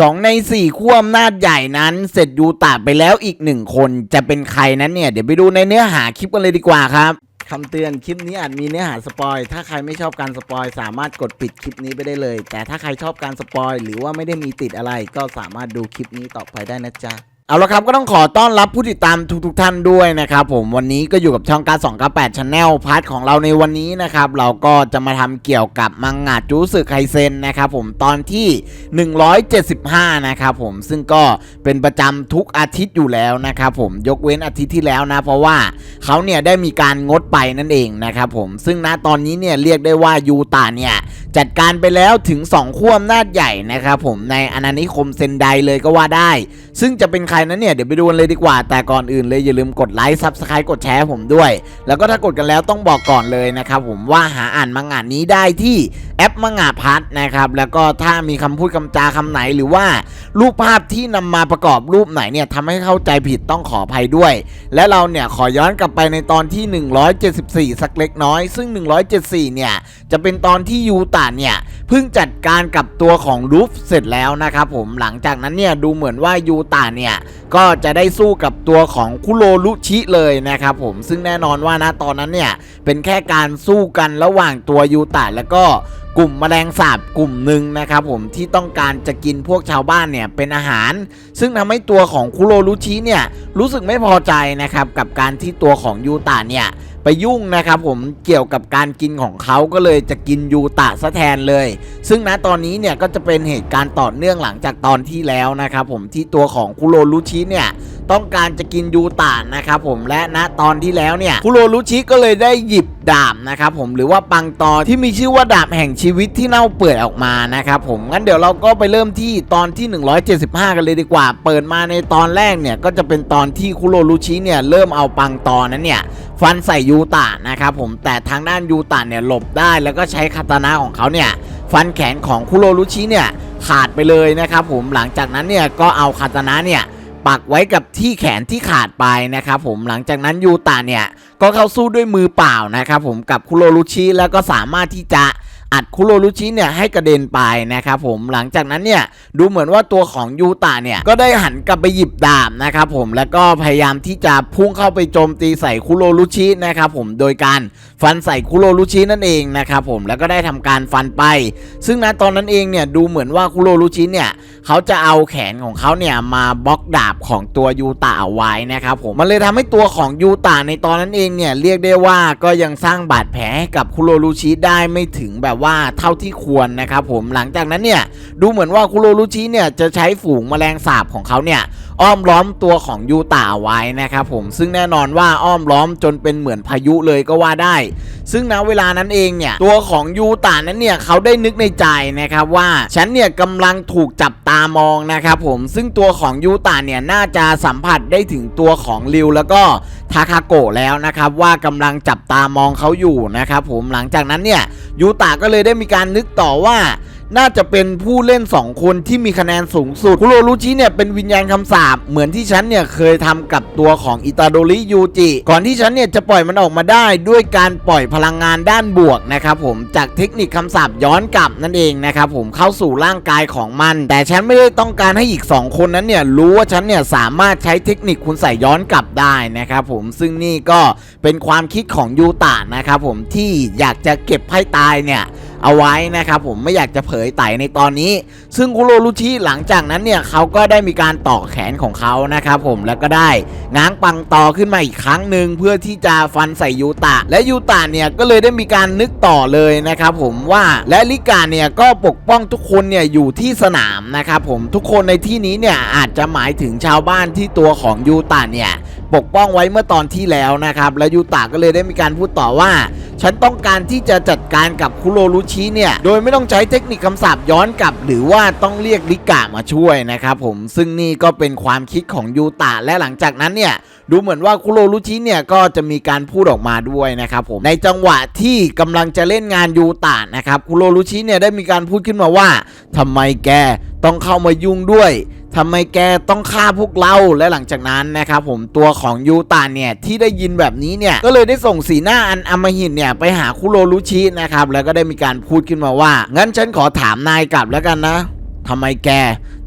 สองในสี่ขั้วอำนาจใหญ่นั้น เสร็จยูตาไปแล้วอีกหนึ่งคนจะเป็นใครนั้นเนี่ย เดี๋ยวไปดูในเนื้อหาคลิปกันเลยดีกว่าครับคำเตือนคลิปนี้อาจมีเนื้อหาสปอย ถ้าใครไม่ชอบการสปอย สามารถกดปิดคลิปนี้ไปได้เลย แต่ถ้าใครชอบการสปอย หรือว่าไม่ได้มีติดอะไร ก็สามารถดูคลิปนี้ต่อไปได้นะจ๊ะ เอาละครับก็ต้องขอต้อนรับผู้ติดตามทุกๆท่านด้วยนะครับผมวันนี้ก็อยู่กับช่องการ2 8 Channel พาร์ทของเราในวันนี้นะครับเราก็จะมาทำเกี่ยวกับมังงะจูสึไคเซนนะครับผมตอนที่ 175 นะครับผมซึ่งก็เป็นประจำทุกอาทิตย์อยู่แล้วนะครับผมยกเว้นอาทิตย์ที่แล้วนะ เพราะว่าเขาเนี่ยได้มีการงดไปนั่นเองนะครับผมซึ่งณตอนนี้เนี่ยเรียกได้ว่ายูตาเนี่ย จัดการไปแล้วถึง 2ขั้วอำนาจใหญ่นะครับผมในอาณานิคมเซนไดเลยก็ว่าได้ ซึ่งจะเป็นใครนั้นเนี่ย เดี๋ยวไปดูกันเลยดีกว่า แต่ก่อนอื่นเลยอย่าลืมกดไลค์ซับสไครต์กดแชร์ผมด้วย แล้วก็ถ้ากดกันแล้วต้องบอกก่อนเลยนะครับผมว่าหาอ่านมังงะนี้ได้ที่แอปมังงะพัทนะครับแล้วก็ถ้ามีคำพูดคำจาคำไหนหรือว่า รูปภาพที่นำมาประกอบรูปไหนเนี่ยทำให้เข้าใจผิดต้องขออภัยด้วย และเราเนี่ยขอย้อนกลับไปในตอนที่ 174 สักเล็กน้อย ซึ่ง 174 เนี่ยจะเป็นตอนที่ยูตาเนี่ยเพิ่งจัดการกับตัวของรูฟเสร็จแล้วนะครับผมหลังจากนั้นเนี่ยดูเหมือนว่ายูตาเนี่ยก็จะได้สู้กับตัวของคุโรรุชิเลยนะครับผมซึ่งแน่นอนว่านะตอนนั้นเนี่ยเป็นแค่การสู้กันระหว่างตัวยูตาแล้วก็ กลุ่มแมลงสาบกลุ่มหนึ่งนะครับผมที่ต้องการจะกินพวกชาวบ้านเนี่ยเป็นอาหาร ซึ่งทำให้ตัวของคุโรรุชิเนี่ยรู้สึกไม่พอใจนะครับกับการที่ตัวของยูตะเนี่ยไปยุ่งนะครับผมเกี่ยวกับการกินของเขาก็เลยจะกินยูตะซะแทนเลย ซึ่งณตอนนี้เนี่ยก็จะเป็นเหตุการณ์ต่อเนื่องหลังจากตอนที่แล้วนะครับผมที่ตัวของคุโรรุชิเนี่ย ต้องการจะกินยูตะนะครับผมและณตอนที่แล้วเนี่ยคุโรรุชิก็เลยได้หยิบดาบนะครับผมหรือว่าปังตอที่มีชื่อว่าดาบแห่งชีวิตที่เน่าเปื่อยออกมานะครับผมงั้นเดี๋ยวเราก็ไปเริ่มที่ตอนที่ 175 กันเลยดีกว่า เปิดมาในตอนแรกเนี่ยก็จะเป็นตอนที่คุโรรุชิเนี่ยเริ่มเอาปังตอนั้นเนี่ยฟันใส่ยูตะนะครับผมแต่ทางด้านยูตะเนี่ยหลบได้แล้วก็ใช้คาตานะของเขาเนี่ยฟันแขนของคุโรรุชิเนี่ยขาดไปเลยนะครับผมหลังจากนั้นเนี่ยก็เอาคาตานะเนี่ย ปักไว้กับที่แขนที่ขาดไปนะครับผมหลังจากนั้นยูตะเนี่ยก็เข้าสู้ด้วยมือเปล่านะครับผมกับคุโรรุชิแล้วก็สามารถที่จะ อัดคุโรรุชิเนี่ยให้กระเด็นไปนะครับผมหลังจากนั้นเนี่ยดูเหมือนว่าตัวของยูตะเนี่ยก็ได้หันกลับไปหยิบดาบนะครับผมแล้วก็พยายามที่จะพุ่งเข้าไปโจมตีใส่คุโรรุชินะครับผมโดยการฟันใส่คุโรรุชินั่นเองนะครับผมแล้วก็ได้ทำการฟันไป ซึ่งณตอนนั้นเองเนี่ยดูเหมือนว่าคุโรรุชิเนี่ยเขาจะเอาแขนของเขาเนี่ยมาบล็อกดาบของตัวยูตะเอาไว้นะครับผมมันเลยทำให้ตัวของยูตะในตอนนั้นเองเนี่ยเรียกได้ว่าก็ยังสร้างบาดแผลให้กับคุโรรุชิได้ไม่ถึงแบบว่าเท่าที่ควรนะครับผมหลังจากนั้นเนี่ยดูเหมือนว่าคุโรรุชิเนี่ยจะใช้ฝูงแมลงสาบของเขาเนี่ยอ้อมล้อมตัวของยูตาไว้นะครับผมซึ่งแน่นอนว่าอ้อมล้อมจนเป็นเหมือนพายุเลยก็ว่าได้ ซึ่งณเวลานั้นเองเนี่ยตัวของยูตานั้นเนี่ยเขาได้นึกในใจนะครับว่าฉันเนี่ยกำลังถูกจับตามองนะครับผมซึ่งตัวของยูตาเนี่ยน่าจะสัมผัสได้ถึงตัวของริวแล้วก็ ทาคาโกะแล้วนะครับว่ากำลังจับตามองเขาอยู่นะครับผมหลังจากนั้นเนี่ยยูตะก็เลยได้มีการนึกต่อว่า น่าจะเป็นผู้เล่น 2 คนที่มีคะแนนสูงสุดคุโรรุชิเนี่ยเป็นวิญญาณคำสาปเหมือนที่ฉันเนี่ยเคยทำกับตัวของอิตาโดริยูจิ ก่อนที่ฉันเนี่ยจะปล่อยมันออกมาได้ด้วยการปล่อยพลังงานด้านบวกนะครับผมจากเทคนิคคำสาปย้อนกลับนั่นเองนะครับผมเข้าสู่ร่างกายของมัน แต่ฉันไม่ได้ต้องการให้อีก 2 คนนั้นเนี่ยรู้ว่าฉันเนี่ยสามารถใช้เทคนิคคุณใส่ย้อนกลับได้นะครับผมซึ่งนี่ก็เป็นความคิดของยูตะนะครับผมที่อยากจะเก็บไพ่ตายเนี่ย เอาไว้นะครับผมไม่อยากจะเผยไตในตอนนี้ ซึ่งคุโรรุชิหลังจากนั้นเนี่ยเขาก็ได้มีการต่อแขนของเขานะครับผมแล้วก็ได้ง้างปังต่อขึ้นมาอีกครั้งหนึ่งเพื่อที่จะฟันใส่ยูตะ และยูตะเนี่ยก็เลยได้มีการนึกต่อเลยนะครับผมว่าและลิกาเนี่ยก็ปกป้องทุกคนเนี่ยอยู่ที่สนามนะครับผมทุกคนในที่นี้เนี่ยอาจจะหมายถึงชาวบ้านที่ตัวของยูตะเนี่ย ปกป้องไว้เมื่อตอนที่แล้วนะครับและยูตะก็เลยได้มีการพูดต่อว่า ฉันต้องการที่จะจัดการกับคุโรรุชิเนี่ยโดยไม่ต้องใช้เทคนิคคำสาปย้อนกลับ หรือว่าต้องเรียกลิกะมาช่วยนะครับผมซึ่งนี่ก็เป็นความคิดของยูตะและหลังจากนั้นเนี่ยดูเหมือนว่าคุโรรุชิเนี่ยก็จะมีการพูดออกมาด้วยนะครับผมในจังหวะที่กำลังจะเล่นงานยูตะนะครับคุโรรุชิเนี่ยได้มีการพูดขึ้นมาว่าทำไมแกต้องเข้ามายุ่งด้วย ทำไมแกต้องฆ่าพวกเราและหลังจากนั้นนะครับผมตัวของยูตาเนี่ยที่ได้ยินแบบนี้เนี่ยก็เลยได้ส่งสีหน้าอันอำมหิตเนี่ยไปหาคุโรรุชินะครับแล้วก็ได้มีการพูดขึ้นมาว่า งั้นฉันขอถามนายกลับแล้วกันนะททำไมแก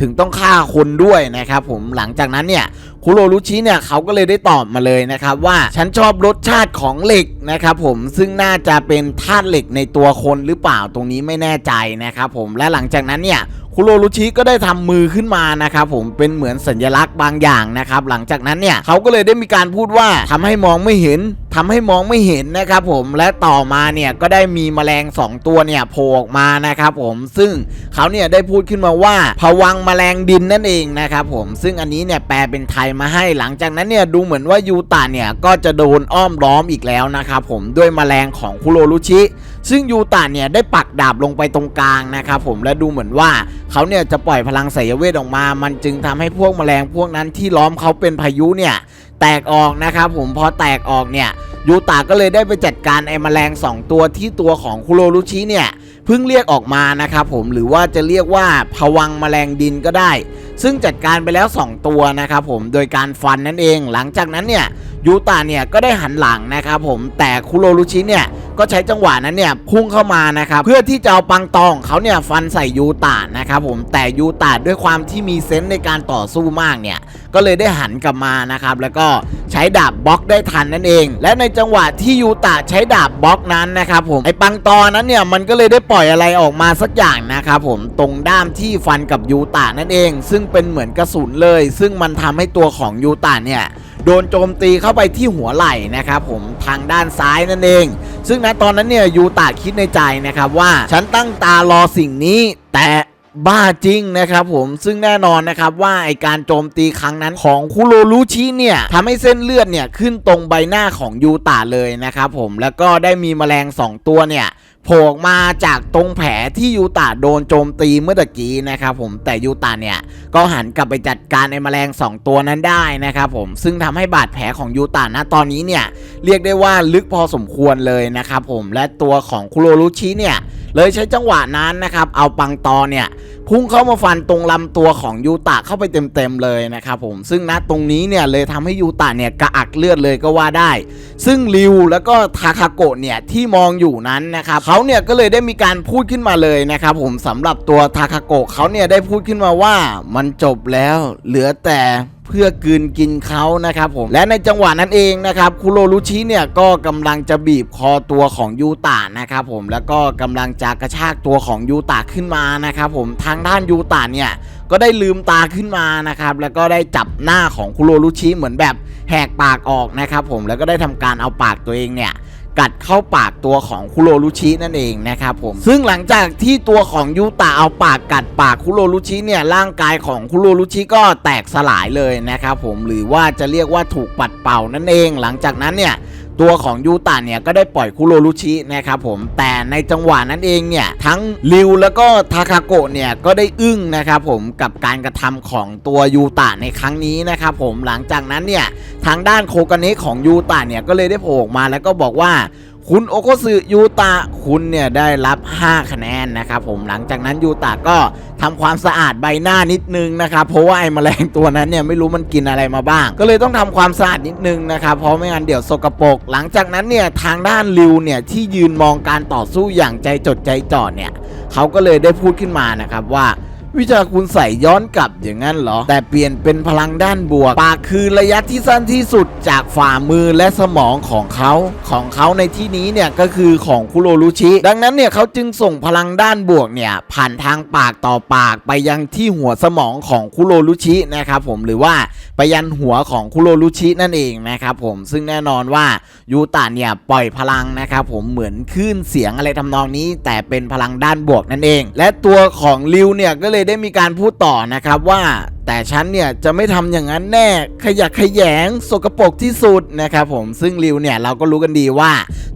ถึงต้องฆ่าคนด้วยนะครับผมหลังจากนั้นเนี่ยคุโรรุชิเนี่ยเขาก็เลยได้ตอบมาเลยนะครับว่าฉันชอบรสชาติของเหล็กนะครับผมซึ่งน่าจะเป็นธาตุเหล็กในตัวคนหรือเปล่าตรงนี้ไม่แน่ใจนะครับผมและหลังจากนั้นเนี่ย คุโรรุชิก็ได้ทำมือขึ้นมานะครับผมเป็นเหมือนสัญลักษณ์บางอย่างนะครับหลังจากนั้นเนี่ยเขาก็เลยได้มีการพูดว่าทำให้มองไม่เห็นทำให้มองไม่เห็นนะครับผมและต่อมาเนี่ยก็ได้มีแมลง 2 ตัวเนี่ยโผล่ออกมานะครับผมซึ่งเขาเนี่ยได้พูดขึ้นมาว่าผวังแมลงดินนั่นเองนะครับผมซึ่งอันนี้เนี่ยแปลเป็นไทยมาให้หลังจากนั้นเนี่ยดูเหมือนว่ายูตาเนี่ยก็จะโดนอ้อมล้อมอีกแล้วนะครับผมด้วยแมลงของคุโรรุชิ ซึ่งยูตาเนี่ยได้ปักดาบลงไปตรงกลางนะครับผมและดูเหมือนว่าเขาเนี่ยจะปล่อยพลังไสยเวทออกมา มันจึงทำให้พวกแมลงพวกนั้นที่ล้อมเขาเป็นพายุเนี่ย แตกออกนะครับผมพอแตกออกเนี่ยยูตาก็เลยได้ไปจัดการไอ้แมลง 2 ตัวที่ตัวของคุโรรุชิเนี่ยเพิ่งเรียกออกมานะครับผมหรือว่าจะเรียกว่าผวังแมลงดินก็ได้ ซึ่งจัดการไปแล้ว 2 ตัวนะครับผมโดยการฟันนั่นเอง หลังจากนั้นเนี่ยยูตาเนี่ยก็ได้หันหลังนะครับผมแต่คุโรรุชิเนี่ยก็ใช้จังหวะนั้นเนี่ยพุ่งเข้ามานะครับเพื่อที่จะเอาปังตองเขาเนี่ยฟันใส่ยูตานะครับผมแต่ยูตาด้วยความที่มีเซนส์ในการต่อสู้มากเนี่ยก็เลยได้หันกลับมานะครับแล้วก็ใช้ดาบบล็อกได้ทันนั่นเอง และในจังหวะที่ยูตาใช้ดาบบล็อกนั้นนะครับผมไอ้ปังตอนั้นเนี่ยมันก็เลยได้ปล่อยอะไรออกมาสักอย่างนะครับผมตรงด้ามที่ฟันกับยูตานั่นเอง ซึ่งเป็นเหมือนกระสุนเลย ซึ่งมันทำให้ตัวของยูตาเนี่ยโดนโจมตีเข้าไปที่หัวไหล่นะครับผมทางด้านซ้ายนั่นเอง ซึ่งณตอนนั้นเนี่ยยูตาคิดในใจนะครับว่าฉันตั้งตารอสิ่งนี้แต่บ้าจริงนะครับผมซึ่งแน่นอนนะครับว่าไอการโจมตีครั้งนั้นของคุโรรุชิเนี่ยทำให้เส้นเลือดเนี่ยขึ้นตรงใบหน้าของยูตาเลยนะครับผมแล้วก็ได้มีแมลง 2 ตัวเนี่ยโผล่มาจากตรงแผลที่ยูตาโดนโจมตีเมื่อตะกี้นะครับผมแต่ยูตาเนี่ยก็หันกลับไปจัดการไอ้แมลง 2 ตัวนั้นได้นะครับผมซึ่งทำให้บาดแผลของยูตาณตอนนี้เนี่ยเรียกได้ว่าลึกพอสมควรเลยนะครับผมและตัวของคุโรรุชิเนี่ยเลยใช้จังหวะนั้นนะครับเอาปังตอเนี่ยพุ่งเข้ามาฟันตรงลำตัวของยูตะเข้าไปเต็มๆเลยนะครับผมซึ่งณตรงนี้เนี่ยเลยทำให้ยูตะเนี่ยกระอักเลือดเลยก็ว่าได้ ซึ่งริวแล้วก็ทาคาโกะเนี่ยที่มองอยู่นั้นนะครับเขาเนี่ยก็เลยได้มีการพูดขึ้นมาเลยนะครับผมสำหรับตัวทาคาโกะเขาเนี่ยได้พูดขึ้นมาว่ามันจบแล้วเหลือแต่เพื่อกืนกินเขานะครับผมและในจังหวะนั้นเองนะครับคุโรรุชิเนี่ยก็กำลังจะบีบคอตัวของยูตะนะครับผมแล้วก็กำลังจะกระชากตัวของยูตะขึ้นมานะครับผมทางด้านยูตะเนี่ยก็ได้ลืมตาขึ้นมานะครับแล้วก็ได้จับหน้าของคุโรรุชิเหมือนแบบแหกปากออกนะครับผมแล้วก็ได้ทำการเอาปากตัวเองเนี่ย กัดเข้าปากตัวของคุโรรุชินั่นเองนะครับผมซึ่งหลังจากที่ตัวของยูตะเอาปากกัดปากคุโรรุชิเนี่ยร่างกายของคุโรรุชิก็แตกสลายเลยนะครับผมหรือว่าจะเรียกว่าถูกปัดเป่านั่นเอง หลังจากนั้นเนี่ย ตัวของยูตะเนี่ยก็ได้ปล่อยคุโรรุชินะครับผมแต่ในจังหวะนั้นเองเนี่ยทั้งริวแล้วก็ทาคาโกะเนี่ยก็ได้อึ้งนะครับผมกับการกระทำของตัวยูตะในครั้งนี้นะครับผมหลังจากนั้นเนี่ยทางด้านโคกาเนะของยูตะเนี่ยก็เลยได้โผล่ออกมาแล้วก็บอกว่าคุณโอโกสึยูตะคุณเนี่ยได้รับ 5 คะแน นนะครับผมหลังจากนั้นยูตาก็ทำความสะอาดใบหน้านิดนึงนะครับเพราะว่าไอ้แมลงตัวนั้นเนี่ยไม่รู้มันกินอะไรมาบ้าง ก็เลยต้องทำความสะอาดนิดนึงนะครับเพราะไม่งั้นเดี๋ยวสกปรกหลังจากนั้นเนี่ยทางด้านริวเนี่ยที่ยืนมองการต่อสู้อย่างใจจดใจจ่อเนี่ยเขาก็เลยได้พูดขึ้นมานะครับว่า วิชาคุณใส่ย้อนกลับอย่างนั้นเหรอ แต่เปลี่ยนเป็นพลังด้านบวก ปากคือระยะที่สั้นที่สุดจากฝ่ามือและสมองของเขาของเขาในที่นี้เนี่ยก็คือของคุโรรุชิ ดังนั้นเนี่ยเขาจึงส่งพลังด้านบวกเนี่ยผ่านทางปากต่อปากไปยังที่หัวสมองของคุโรรุชินะครับผมหรือว่าไปยันหัวของคุโรรุชินั่นเองนะครับผมซึ่งแน่นอนว่ายูตะเนี่ยปล่อยพลังนะครับผมเหมือนคลื่นเสียงอะไรทำนองนี้ แต่เป็นพลังด้านบวกนั่นเอง และตัวของริวเนี่ยก็เลยได้มีการพูดต่อนะครับว่า แต่ฉันเนี่ยจะไม่ทำอย่างนั้นแน่ขยะแขยงสกปรกที่สุดนะครับผมซึ่งริวเนี่ยเราก็รู้กันดีว่า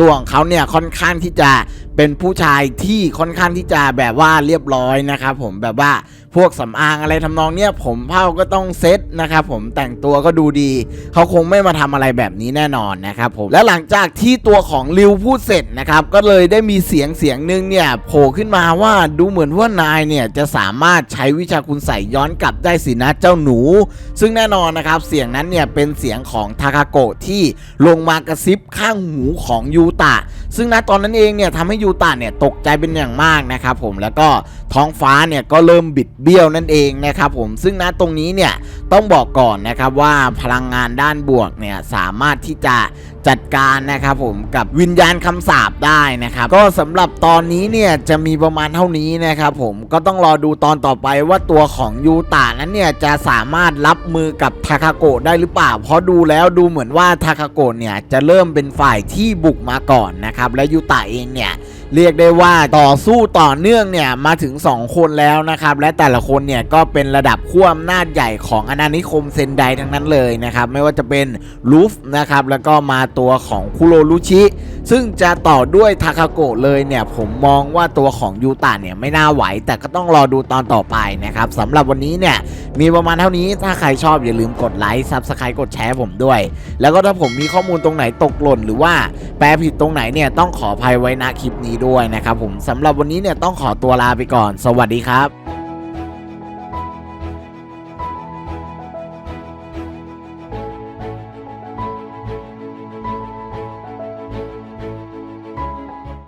ตัวของเขาเนี่ยค่อนข้างที่จะเป็นผู้ชายที่ค่อนข้างที่จะแบบว่าเรียบร้อยนะครับผมแบบว่าพวกสำอางอะไรทำนองเนี้ยผมเผ้าก็ต้องเซ็ตนะครับผมแต่งตัวก็ดูดี เขาคงไม่มาทำอะไรแบบนี้แน่นอนนะครับผมและหลังจากที่ตัวของริวพูดเสร็จนะครับก็เลยได้มีเสียงเสียงหนึ่งเนี่ยโผล่ขึ้นมาว่าดูเหมือนว่านายเนี่ยจะสามารถใช้วิชาคุณใส่ย้อนกลับได้สินะเจ้าหนู ซึ่งแน่นอนนะครับเสียงนั้นเนี่ยเป็นเสียงของทาคาโกะที่ลงมากระซิบข้างหูของยูตะ ซึ่งณตอนนั้นเองเนี่ยทำให้ยูตาเนี่ยตกใจเป็นอย่างมากนะครับผมแล้วก็ท้องฟ้าเนี่ยก็เริ่มบิดเบี้ยวนั่นเองนะครับผมซึ่งณตรงนี้เนี่ยต้องบอกก่อนนะครับว่าพลังงานด้านบวกเนี่ยสามารถที่จะ จัดการนะครับผมกับวิญญาณคำสาปได้นะครับ ก็สำหรับตอนนี้เนี่ยจะมีประมาณเท่านี้นะครับผมก็ต้องรอดูตอนต่อไปว่าตัวของยูตานั้นเนี่ยจะสามารถรับมือกับทาคาโกะได้หรือเปล่า เพราะดูแล้วดูเหมือนว่าทาคาโกะเนี่ยจะเริ่มเป็นฝ่ายที่บุกมาก่อนนะครับและยูตาเองเนี่ยเรียกได้ว่าต่อสู้ต่อเนื่องเนี่ยมาถึง 2 คนแล้วนะครับ และแต่ละคนเนี่ยก็เป็นระดับขั้วอำนาจใหญ่ของอาณานิคมเซนไดทั้งนั้นเลยนะครับ ไม่ว่าจะเป็นลูฟนะครับ แล้วก็มาตัวของคุโรรุชิ ซึ่งจะต่อด้วยทาคาโกะเลยเนี่ย ผมมองว่าตัวของยูตะเนี่ยไม่น่าไหว แต่ก็ต้องรอดูตอนต่อไปนะครับสำหรับวันนี้เนี่ยมีประมาณเท่านี้ถ้าใครชอบอย่าลืมกดไลค์ซับสไครต์กดแชร์ผมด้วย แล้วก็ถ้าผมมีข้อมูลตรงไหนตกหล่นหรือว่าแปลผิดตรงไหนเนี่ยต้องขออภัยไว้ณคลิปนี้ด้วยนะครับผมสำหรับวันนี้เนี่ยต้องขอตัวลาไปก่อน สวัสดีครับ